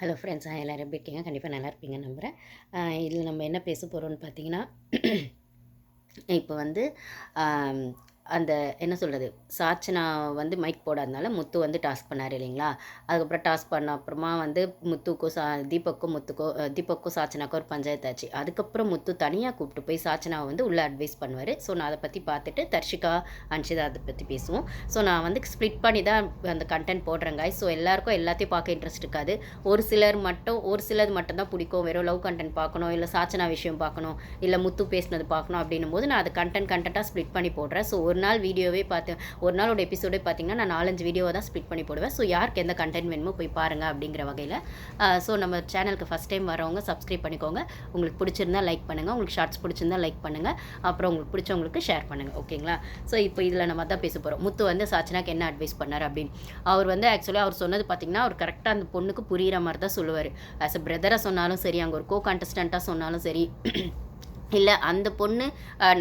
Hello friends எல்லோரும் எப்படி இருக்கீங்க? கண்டிப்பாக நல்லா இருப்பீங்க நம்புகிறேன் இதில் நம்ம என்ன பேச போகிறோம்னு பார்த்தீங்கன்னா இப்போ வந்து அந்த என்ன சொல்கிறது சாச்சனா வந்து மைக் போடாதனால முத்து வந்து டாஸ்க் பண்ணார் இல்லைங்களா? அதுக்கப்புறம் டாஸ்க் பண்ண அப்புறமா வந்து முத்துக்கும் சா தீபக்கும் முத்துக்கோ தீபக்கும் சாச்சனாக்கும் ஒரு பஞ்சாயத்து ஆச்சு. அதுக்கப்புறம் முத்து தனியாக கூப்பிட்டு போய் சாச்சனாவை வந்து உள்ளே அட்வைஸ் பண்ணுவார். ஸோ நான் அதை பற்றி பார்த்துட்டு தர்ஷிகா அன்ஷிதா அதை பற்றி பேசுவோம். ஸோ நான் வந்து ஸ்ப்ளிட் பண்ணி தான் அந்த கண்டென்ட் போடுறேங்க ஸோ எல்லாருக்கும் எல்லாத்தையும் பார்க்க இன்ட்ரெஸ்ட் இருக்காது. ஒரு சிலர் மட்டும் ஒரு சிலது மட்டும் தான் பிடிக்கும். வெறும் லவ் கண்டென்ட் பார்க்கணும் இல்லை சாச்சனா விஷயம் பார்க்கணும் இல்லை முத்து பேசினது பார்க்கணும் அப்படின்னும் போது நான் அதை கண்டென்ட் கண்டென்ட்டாக ஸ்ப்ளிட் பண்ணி போடுறேன். ஸோ ஒரு நாள் வீடியோவே பார்த்து ஒரு நாளோட எபிசோடே பார்த்தீங்கன்னா நான் நாலஞ்சு வீடியோவை தான் ஸ்பிட் பண்ணி போடுவேன். ஸோ யாருக்கு எந்த கண்டென்ட் வேணுமோ போய் பாருங்க அப்படிங்கிற வகையில். ஸோ நம்ம சேனலுக்கு ஃபஸ்ட் டைம் வரவங்க சப்ஸ்கிரைப் பண்ணிக்கோங்க. உங்களுக்கு பிடிச்சிருந்தா லைக் பண்ணுங்கள் உங்களுக்கு ஷார்ட்ஸ் பிடிச்சிருந்தா லைக் பண்ணுங்கள் அப்புறம் உங்களுக்கு பிடிச்சவங்களுக்கு ஷேர் பண்ணுங்கள் ஓகேங்களா ஸோ இப்போ இதில் நம்ம தான் பேச போகிறோம் முத்து வந்து சாச்சனாக்கு என்ன அட்வைஸ் பண்ணார் அப்படின்னு. அவர் வந்து ஆக்சுவலாக அவர் சொன்னது பார்த்தீங்கன்னா அவர் கரெக்டாக அந்த பொண்ணுக்கு புரிகிற மாதிரி தான் சொல்லுவார். ஆஸ் அ பிரதராக சொன்னாலும் சரி அங்கே ஒரு கோ கண்டஸ்டண்ட்டாக சொன்னாலும் சரி இல்லை அந்த பொண்ணு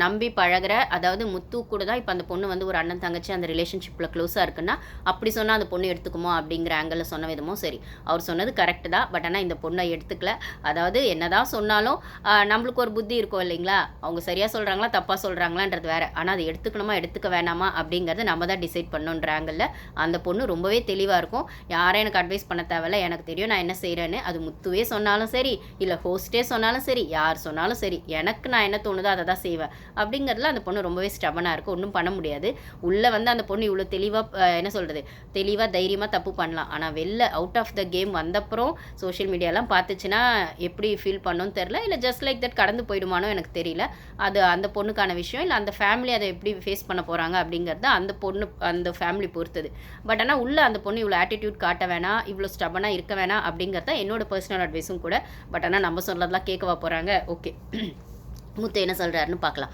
நம்பி பழகுற அதாவது முத்து கூட தான் இப்போ அந்த பொண்ணு வந்து ஒரு அண்ணன் தங்கச்சி அந்த ரிலேஷன்ஷிப்பில் க்ளோஸாக இருக்குன்னா அப்படி சொன்னால் அந்த பொண்ணு எடுத்துக்குமோ அப்படிங்கிற ஆங்கிளில் சொன்ன விதமும் சரி. அவர் சொன்னது கரெக்டு தான். பட் ஆனால் இந்த பொண்ணை எடுத்துக்கல. அதாவது என்னதான் சொன்னாலும் நம்மளுக்கு ஒரு புத்தி இருக்கும் இல்லைங்களா? அவங்க சரியாக சொல்கிறாங்களா தப்பாக சொல்கிறாங்களான்றது வேறு. ஆனால் அதை எடுத்துக்கணுமா எடுத்துக்க வேணாமா அப்படிங்கிறது நம்ம தான் டிசைட் பண்ணோன்ற ஆங்கிளில் அந்த பொண்ணு ரொம்பவே தெளிவாக இருக்கும். யாரும் எனக்கு அட்வைஸ் பண்ண தேவையில்ல. எனக்கு தெரியும் நான் என்ன செய்கிறேன்னு அது முத்துவே சொன்னாலும் சரி இல்லை ஹோஸ்டே சொன்னாலும் சரி யார் சொன்னாலும் சரி எனக்கு நான் என்ன தோணுதோ அதை தான் செய்வேன். அப்படிங்கிறதுல அந்த பொண்ணு ரொம்பவே ஸ்டபனாக இருக்கும் ஒன்றும் பண்ண முடியாது. உள்ளே வந்து அந்த பொண்ணு இவ்வளோ தெளிவாக என்ன சொல்கிறது தெளிவாக தைரியமாக தப்பு பண்ணலாம். ஆனால் வெளில அவுட் ஆஃப் த கேம் வந்தப்புறம் சோஷியல் மீடியாலாம் பார்த்துச்சுன்னா எப்படி ஃபீல் பண்ணணும்னு தெரில இல்லை ஜஸ்ட் லைக் தட் கடந்து போயிடுமானோ எனக்கு தெரியல. அது அந்த பொண்ணுக்கான விஷயம். இல்லை அந்த ஃபேமிலி அதை எப்படி ஃபேஸ் பண்ண போகிறாங்க அப்படிங்கிறது அந்த பொண்ணு அந்த ஃபேமிலி பொறுத்தது. பட் ஆனால் உள்ளே அந்த பொண்ணு இவ்வளோ ஆட்டிடியூட் காட்ட வேணாம். இவ்வளோ ஸ்டபனாக இருக்க வேணாம் அப்படிங்கிறது தான் என்னோட பர்சனல் அட்வைஸும் கூட. பட் ஆனால் நம்ம சொல்கிறதெல்லாம் கேட்கவா போகிறாங்க ஓகே முத்து என்ன சொல்கிறாருன்னு பார்க்கலாம்.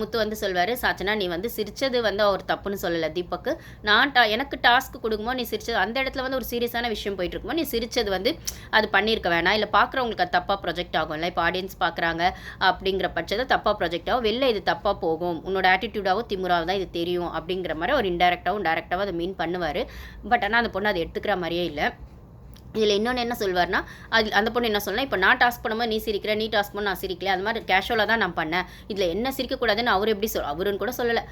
முத்து வந்து சொல்வார் சாச்சனா நீ வந்து சிரித்தது வந்து அவர் தப்புன்னு சொல்லலை தீபக்கு. நான் டா எனக்கு டாஸ்க் கொடுக்குமோ நீ சிரிச்சது அந்த இடத்துல வந்து ஒரு சீரியஸான விஷயம் போயிட்டு இருக்குமோ நீ சிரித்தது வந்து அது பண்ணியிருக்க வேணாம். இல்லை பார்க்குறவங்களுக்கு அது தப்பாக ப்ரொஜெக்ட் ஆகும்ல இப்போ ஆடியன்ஸ் பார்க்குறாங்க அப்படிங்கிற பட்சத்தை தப்பாக ப்ரொஜெக்ட் ஆகும். வெளில இது தப்பாக போகும். உன்னோட ஆட்டிடியூடாகவும் திமுறாவும் தான் இது தெரியும். அப்படிங்கிற மாதிரி ஒரு இன்டெரக்டாகவும் டேரெக்டாகவும் அதை மீன் பண்ணுவார். பட் ஆனால் அந்த பொண்ணு அதை எடுத்துக்கிற மாதிரியே இல்லை. இதில் இன்னொன்று என்ன சொல்வார்னா அது அந்த பொண்ணு என்ன சொல்லலாம் இப்போ நான் டாஸ்க் பண்ணும்போது நீ சிரிக்கிற நீ டாஸ்க் பண்ண நான் சிரிக்கல. அது மாதிரி கேஷுவலாக தான் நான் பண்ணேன். இதில் என்ன சிரிக்கக்கூடாதுன்னு அவர் எப்படி சொல் அவருன்னு கூட சொல்லலை.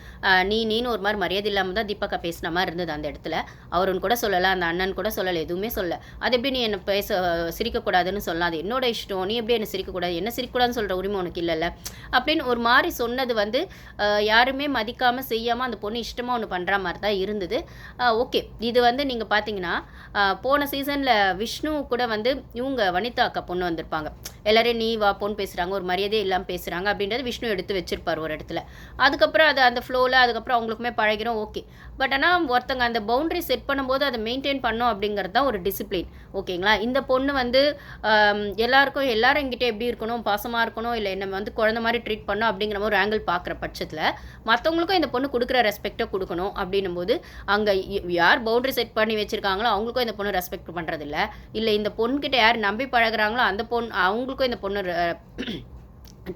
நீ நீன்னு ஒரு மாதிரி மரியாதை இல்லாமல் தான் தீபக்கா பேசின மாதிரி இருந்தது அந்த இடத்துல. அவருன்னு கூட சொல்லலை அந்த அண்ணன் கூட சொல்லலை எதுவுமே சொல்லலை அது எப்படி நீ என்ன பேச சிரிக்கக்கூடாதுன்னு சொல்லலாம் அது என்னோட இஷ்டம். நீ எப்படி என்ன சிரிக்கக்கூடாது? என்ன சிரிக்கக்கூடாதுன்னு சொல்கிற உரிமை உனக்கு இல்லைல்ல. அப்படின்னு ஒரு மாதிரி சொன்னது வந்து யாருமே மதிக்காமல் செய்யாமல் அந்த பொண்ணு இஷ்டமாக ஒன்று பண்ணுற மாதிரி தான் இருந்தது. ஓகே. இது வந்து நீங்கள் பார்த்தீங்கன்னா போன சீசனில் விஷ்ணு கூட வந்து இவங்க வனிதா அக்கா பொண்ணு வந்திருப்பாங்க. எல்லாரையும் நீ வா பொண்ணு பேசுகிறாங்க ஒரு மரியாதையே இல்லாமல் பேசுகிறாங்க அப்படின்றது விஷ்ணு எடுத்து வச்சிருப்பார் ஒரு இடத்துல. அதுக்கப்புறம் அது அந்த ஃப்ளோவில் அதுக்கப்புறம் அவங்களுக்குமே பழகிறோம் ஓகே பட் ஆனால் ஒருத்தங்க அந்த பவுண்ட்ரி செட் பண்ணும்போது அதை மெயின்டைன் பண்ணோம் அப்படிங்கிறது தான் ஒரு டிசிப்ளின் ஓகேங்களா இந்த பொண்ணு வந்து எல்லாருக்கும் எல்லாரும் எங்கிட்ட எப்படி இருக்கணும் பாசமாக இருக்கணும் இல்லை என்ன வந்து குழந்த மாதிரி ட்ரீட் பண்ணும் அப்படிங்கிற மாதிரி ஒரு ஆங்கிள் பார்க்குற பட்சத்தில் மற்றவங்களுக்கும் இந்த பொண்ணு கொடுக்குற ரெஸ்பெக்டை கொடுக்கணும் அப்படின்னும் போது அங்கே யார் பவுண்டரி செட் பண்ணி வச்சுருக்காங்களோ அவங்களுக்கும் இந்த பொண்ணு ரெஸ்பெக்ட் பண்ணுறதில்ல இல்லை இந்த பொண்ணுக்கிட்ட யார் நம்பி பழகுறாங்களோ அந்த பொண்ணு அவங்களுக்கும் இந்த பொண்ணு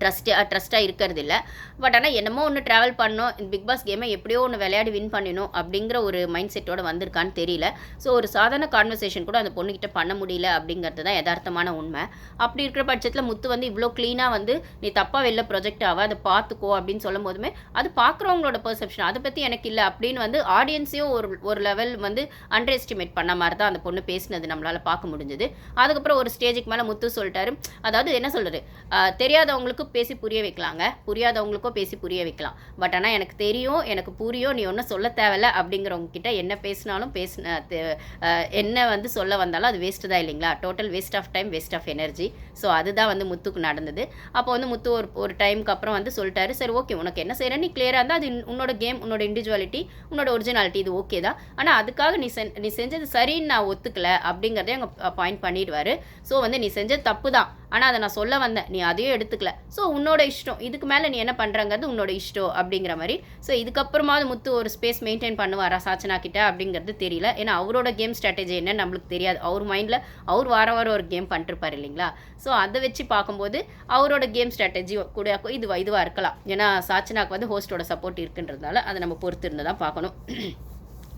ட்ரஸ்ட்டாக ட்ரஸ்ட்டாக இருக்கிறது இல்லை. பட் ஆனால் என்னமோ ஒன்று ட்ராவல் பண்ணோம். இந்த பிக் பாஸ் கேமை எப்படியோ ஒன்று விளையாடி வின் பண்ணணும் அப்படிங்கிற ஒரு மைண்ட் செட்டோட வந்திருக்கான்னு தெரியல. ஸோ ஒரு சாதாரண கான்வர்சேஷன் கூட அந்த பொண்ணுக்கிட்ட பண்ண முடியல அப்படிங்கிறது தான் யதார்த்தமான உண்மை. அப்படி இருக்கிற பட்சத்தில் முத்து வந்து இவ்வளோ க்ளீனாக வந்து நீ தப்பாக வெளில ப்ரொஜெக்ட் ஆக அதை பார்த்துக்கோ அப்படின்னு சொல்லும் போதுமே அது பார்க்குறவங்களோட பெர்செப்ஷன் அதை பற்றி எனக்கு இல்லை அப்படின்னு வந்து ஆடியன்ஸையும் ஒரு ஒரு லெவல் வந்து அண்டர் எஸ்டிமேட் பண்ண மாதிரி தான் அந்த பொண்ணு பேசினது நம்மளால் பார்க்க முடிஞ்சது. அதுக்கப்புறம் ஒரு ஸ்டேஜுக்கு மேலே முத்து சொல்லிட்டாரு. அதாவது என்ன சொல்கிறது தெரியாதவங்களுக்கு பேசி புரிய வைக்கலாங்க. புரியாதவங்களுக்கும் பேசி புரிய வைக்கலாம். பட் ஆனால் எனக்கு தெரியும் எனக்கு புரியும் நீ ஒன்றும் சொல்ல தேவையில்ல அப்படிங்கிறவங்க கிட்ட என்ன பேசினாலும் பேசின என்ன வந்து சொல்ல வந்தாலும் அது வேஸ்ட்டு தான் இல்லைங்களா? Total waste of time waste of energy so அதுதான் வந்து முத்துக்கு நடந்தது. அப்போ வந்து முத்து ஒரு ஒரு டைமுக்கு அப்புறம் வந்து சொல்லிட்டாரு. சரி ஓகே உனக்கு என்ன செய்கிற நீ கிளியராக இருந்தால் அது உன்னோட கேம் உன்னோட இண்டிவிஜுவாலிட்டி உன்னோட ஒரிஜினாலிட்டி இது ஓகே தான். ஆனால் அதுக்காக நீ சென் நீ செஞ்சது சரின்னு நான் ஒத்துக்கல அப்படிங்கிறதே அவங்க பாயிண்ட் பண்ணிடுவார். ஸோ வந்து நீ செஞ்சது தப்பு தான். ஆனால் அதை நான் சொல்ல வந்தேன். நீ அதையும் எடுத்துக்கல. ஸோ உன்னோட இஷ்டம். இதுக்கு மேலே நீ என்ன பண்ணுறங்கிறது உன்னோட இஷ்டம் அப்படிங்கிற மாதிரி. ஸோ இதுக்கப்புறமாவது முத்து ஒரு ஸ்பேஸ் மெயின்டைன் பண்ணுவாரா சாச்சனா கிட்ட அப்படிங்கிறது தெரியல. ஏன்னா அவரோட கேம் ஸ்ட்ராட்டஜி என்னன்னு நம்மளுக்கு தெரியாது. அவர் மைண்டில் அவர் வாரம் வாரம் ஒரு கேம் பண்ணிருப்பார் இல்லைங்களா? ஸோ அதை வச்சு பார்க்கும்போது அவரோட கேம் ஸ்ட்ராட்டஜி கூட இது இதுவாக இருக்கலாம். ஏன்னா சாச்சனாக்கு வந்து ஹோஸ்டோட சப்போர்ட் இருக்குன்றதுனால அதை நம்ம பொறுத்து இருந்து தான் பார்க்கணும்.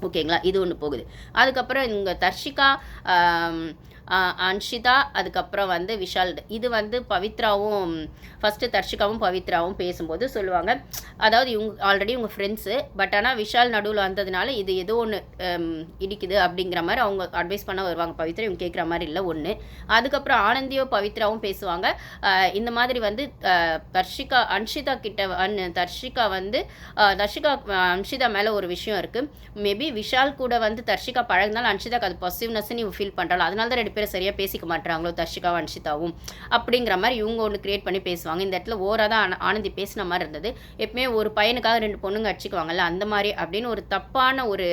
ஓகேங்களா? இது ஒன்று போகுது. அதுக்கப்புறம் இங்கே தர்ஷிகா அன்ஷிதா அதுக்கப்புறம் வந்து விஷால். இது வந்து பவித்ராவும் ஃபஸ்ட்டு தர்ஷிகாவும் பவித்ராவும் பேசும்போது சொல்லுவாங்க. அதாவது இவங்க ஆல்ரெடி இவங்க ஃப்ரெண்ட்ஸு பட் ஆனால் விஷால் நடுவில் வந்ததுனால இது ஏதோ ஒன்று இடிக்குது அப்படிங்கிற மாதிரி அவங்க அட்வைஸ் பண்ண வருவாங்க. பவித்ரா இவங்க கேட்குற மாதிரி இல்லை ஒன்று அதுக்கப்புறம் ஆனந்தியோ பவித்ராவும் பேசுவாங்க. இந்த மாதிரி வந்து தர்ஷிகா அன்ஷிதா கிட்ட அன் தர்ஷிகா வந்து தர்ஷிகா அன்ஷிதா மேலே ஒரு விஷயம் இருக்குது மேபி விஷால் கூட வந்து தர்ஷிகா பழகினாலும் அன்ஷிதாக்கு அது பாசிட்டிவ்னஸ் நீ ஃபீல் பண்ணுறாள் அதனால தான் ரெண்டு பேரும் சரியாக பேசிக்க மாட்டாங்களோ தர்ஷிகாவும் அன்ஷிதாவும்? அப்படிங்கிற மாதிரி இவங்க ஒன்று கிரியேட் பண்ணி பேசுவாங்க. இந்த இடத்துல ஓராக தான் ஆனந்தி பேசின மாதிரி இருந்தது. எப்பவுமே ஒரு பையனுக்காக ரெண்டு பொண்ணுங்க அடிச்சுக்குவாங்கல்ல அந்த மாதிரி அப்படின்னு ஒரு தப்பான ஒரு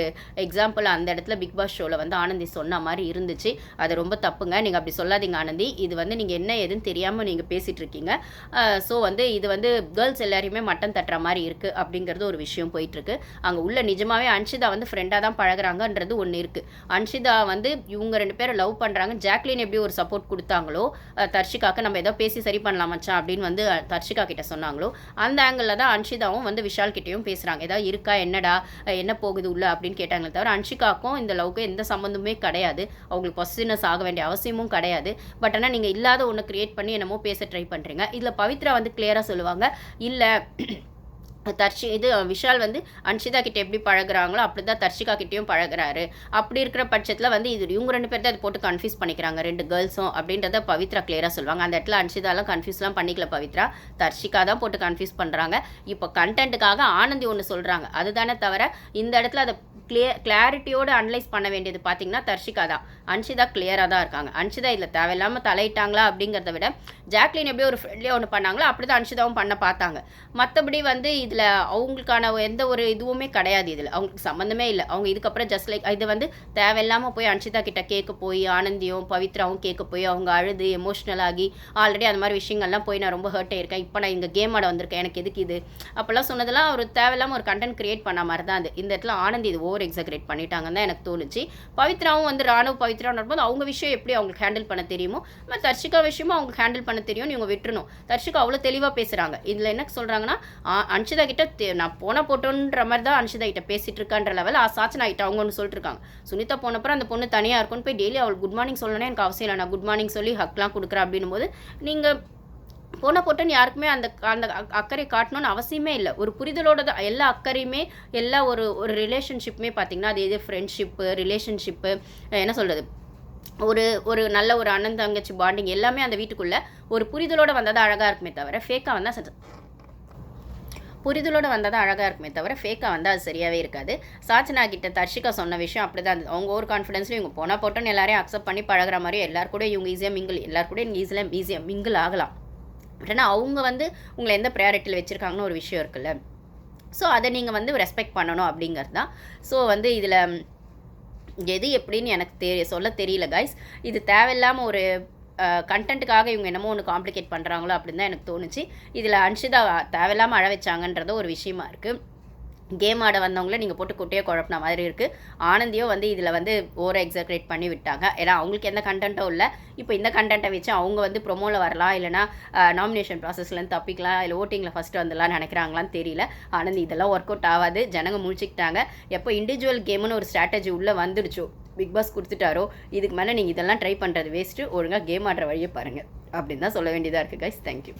எக்ஸாம்பிள் அந்த இடத்துல பிக் பாஸ் ஷோவில் வந்து ஆனந்தி சொன்ன மாதிரி இருந்துச்சு. அது ரொம்ப தப்புங்க. நீங்கள் அப்படி சொல்லாதீங்க ஆனந்தி. இது வந்து நீங்கள் என்ன ஏதுன்னு தெரியாமல் நீங்கள் பேசிகிட்டு இருக்கீங்க. ஸோ வந்து இது வந்து கேர்ள்ஸ் எல்லாரையுமே மட்டன் தட்டுற மாதிரி இருக்குது அப்படிங்கிறது ஒரு விஷயம் போயிட்டுருக்கு அங்கே உள்ள நிஜமாவே அன்ஷிதா வந்து ஃப்ரெண்ட் ஃப்ரெண்டாக தான் பழகுறாங்கன்றது ஒன்று இருக்குது அன்ஷிதா வந்து இவங்க ரெண்டு பேரும் லவ் பண்ணுறாங்க ஜாக்லின் எப்படி ஒரு சப்போர்ட் கொடுத்தாங்களோ தர்ஷிகாக்கு நம்ம ஏதோ பேசி சரி பண்ணலாம் மச்சான் அப்படின்னு வந்து தர்ஷிகா கிட்ட சொன்னாங்களோ அந்த ஆங்கிளில் தான் அன்ஷிதாவும் வந்து விஷால் கிட்டேயும் பேசுகிறாங்க ஏதாவது இருக்கா? என்னடா? என்ன போகுது உள்ள? அப்படின்னு கேட்டாங்களே தவிர அன்ஷிகாக்கும் இந்த லவ்க்கும் எந்த சம்மந்தமே கிடையாது. அவங்களுக்கு பாசிட்டிவ்னஸ் ஆக வேண்டிய அவசியமும் கிடையாது. பட் ஆனால் நீங்கள் இல்லாத ஒன்று கிரியேட் பண்ணி என்னமோ பேச ட்ரை பண்ணுறீங்க இதில் பவித்ரா வந்து கிளியராக சொல்லுவாங்க இல்லை தர்ஷி இது விஷால் வந்து அன்ஷிதா கிட்ட எப்படி பழகுறாங்களோ அப்படி தான் தர்ஷிகா கிட்டேயும் பழகுறாரு. அப்படி இருக்கிற பட்சத்தில் வந்து இது இவங்க ரெண்டு பேர் தான் அது போட்டு கன்ஃபியூஸ் பண்ணிக்கிறாங்க. ரெண்டு கேர்ள்ஸும் அப்படின்றத பவித்ரா கிளியராக சொல்லுவாங்க. அந்த இடத்துல அன்ஷிதாலாம் கன்ஃபியூஸ்லாம் பண்ணிக்கல பவித்ரா. தர்ஷிகா தான் போட்டு கன்ஃபியூஸ் பண்ணுறாங்க இப்போ கண்டென்ட்டுக்காக ஆனந்தி ஒன்று சொல்கிறாங்க அதுதானே தவிர இந்த இடத்துல அதை கிளியர் கிளாரிட்டியோடு அனலைஸ் பண்ண வேண்டியது பார்த்தீங்கன்னா தர்ஷிகா தான். அன்ஷிதா கிளியராக தான் இருக்காங்க. அன்ஷிதா இதில் தேவையில்லாமல் தலையிட்டாங்களா அப்படிங்கிறத விட ஜாக்லின் எப்படி ஒரு ஃப்ரெண்ட்லியாக ஒன்று பண்ணாங்களோ அப்படி தான் அன்ஷிதாவும் பண்ண பார்த்தாங்க. மற்றபடி வந்து இதில் அவங்களுக்கான எந்த ஒரு இதுவுமே கிடையாது இதில். அவங்களுக்கு சம்மந்தமே இல்லை. அவங்க இதுக்கப்புறம் ஜஸ்ட் லைக் இது வந்து தேவையில்லாமல் போய் அன்ஷிதா கிட்ட கேட்க போய் ஆனந்தியும் பவித்ராவும் கேட்க போய் அவங்க அழுது எமோஷ்னல் ஆகி ஆல்ரெடி அந்த மாதிரி விஷயங்கள்லாம் போய் நான் ரொம்ப ஹர்ட் ஆகியிருக்கேன் இப்போ நான் இந்த கேம் ஆட வந்திருக்கேன். எனக்கு எதுக்கு இது? அப்போல்லாம் சொன்னதெல்லாம் ஒரு தேவையில்லாமல் ஒரு கண்டென்ட் கிரியேட் பண்ண மாதிரி தான் அது. இந்த இடத்துல ஆனந்தி இது ஓவர் எக்ஸக்ரேட் பண்ணிட்டாங்கன்னு தான் எனக்கு தோணுச்சு. பவித்ராவும் வந்து ராணுவ பவித்ரான்னு போது அவங்க விஷயம் எப்படி அவங்களுக்கு ஹேண்டில் பண்ண தெரியுமோ நம்ம தர்ஷிகா விஷயமும் அவங்க ஹேண்டில் பண்ண தெரியும்னு இவங்க விட்டுறணும். தர்ஷிகா அவ்வளோ தெளிவாக பேசுகிறாங்க இதில் என்ன சொல்கிறாங்கன்னா அன்ஷிதா கிட்ட நான் போன போட்டோன்ற மாதிரி தான் அன்ஷிதா கிட்ட பேசிட்டு இருக்கான்ற லெவல் சாச்சனா கிட்ட அவங்க ஒன்று சொல்லிட்டு இருக்காங்க சுனிதா போனப்பறம் அந்த பொண்ணு தனியாக இருக்கும்னு போய் டெய்லி அவள் குட் மார்னிங் சொல்லணும்னு எனக்கு அவசியம் இல்லை. நான் குட் மார்னிங் சொல்லி ஹக்லாம் கொடுக்குறேன் அப்படின்னும் போது நீங்கள் போன போட்டோன்னு யாருக்குமே அந்த அந்த அக்கறை காட்டணும்னு அவசியமே இல்லை. ஒரு புரிதலோட தான் எல்லா அக்கறையுமே எல்லா ஒரு ஒரு ரிலேஷன்ஷிப்புமே பார்த்தீங்கன்னா அது எது ஃப்ரெண்ட்ஷிப்பு ரிலேஷன்ஷிப்பு என்ன சொல்கிறது ஒரு ஒரு நல்ல ஒரு அண்ணன் தங்கச்சி பாண்டிங் எல்லாமே அந்த வீட்டுக்குள்ளே ஒரு புரிதலோடு வந்தால் தான் அழகாக இருக்குமே தவிர ஃபேக்காக வந்தால் ச- புரிதலோடு வந்தால் தான் அழகாக இருக்குமே தவிர ஃபேக்காக வந்தால் அது சரியாகவே இருக்காது. சாச்சனா கிட்ட தர்ஷிகா சொன்ன விஷயம் அப்படி தான் அவங்க ஒரு கான்ஃபிடன்ஸ்லையும் இவங்க போனால் போட்டோன்னு எல்லாரையும் அக்செப்ட் பண்ணி பழகிற மாதிரி எல்லாருக்கூட இவங்க ஈஸியாக மிங்கிள் எல்லாருக்கூட இவங்க ஈஸியாக ஈஸியாக மிங்கிள் ஆகலாம். பட் ஆனால் அவங்க வந்து உங்களை எந்த ப்ரையாரிட்டியில் வச்சுருக்காங்கன்னு ஒரு விஷயம் இருக்குல்ல. ஸோ அதை நீங்கள் வந்து ரெஸ்பெக்ட் பண்ணணும் அப்படிங்கிறது தான். ஸோ வந்து இதில் எது எப்படின்னு எனக்கு தெ சொல்ல தெரியல கைஸ் இது தேவையில்லாமல் ஒரு கண்டென்ட்டுக்காக இவங்க என்னமோ ஒன்று காம்ப்ளிகேட் பண்ணுறாங்களோ அப்படின்னு தான் எனக்கு தோணுச்சு. இதில் அன்ஷிதா தேவையில்லாமல் அழ வச்சாங்கன்றது ஒரு விஷயமா இருக்குது கேம் ஆட வந்தவங்கள நீங்கள் போட்டு குட்டையை குழப்பின மாதிரி இருக்குது ஆனந்தியோ வந்து இதில் வந்து ஓர எக்ஸாக்ரேட் பண்ணி விட்டாங்க. ஏன்னா அவங்களுக்கு எந்த கண்டென்ட்டும் இல்லை. இப்போ இந்த கண்டென்ட்டை வச்சு அவங்க வந்து ப்ரொமோவில் வரலாம் இல்லைனா நாமினேஷன் ப்ராசஸ்லேருந்து தப்பிக்கலாம் இல்லை ஓட்டிங்கில் ஃபஸ்ட்டு வந்துடலாம் நினைக்கிறாங்களான்னு தெரியல. ஆனந்த் இதெல்லாம் ஒர்க் அவுட் ஆகாது. ஜனங்க முழிச்சிக்கிட்டாங்க. எப்போ இண்டிவிஜுவல் கேம்னு ஒரு ஸ்ட்ராட்டஜி உள்ளே வந்துடுச்சோ பிக் பாஸ் கொடுத்துட்டாரோ இதுக்கு மேலே நீங்கள் இதெல்லாம் ட்ரை பண்ணுறது வேஸ்ட்டு ஒழுங்காக கேம் ஆடுற வழியை பாருங்கள் அப்படின்னு தான் சொல்ல வேண்டியதாக இருக்குது கைஸ் தேங்க்யூ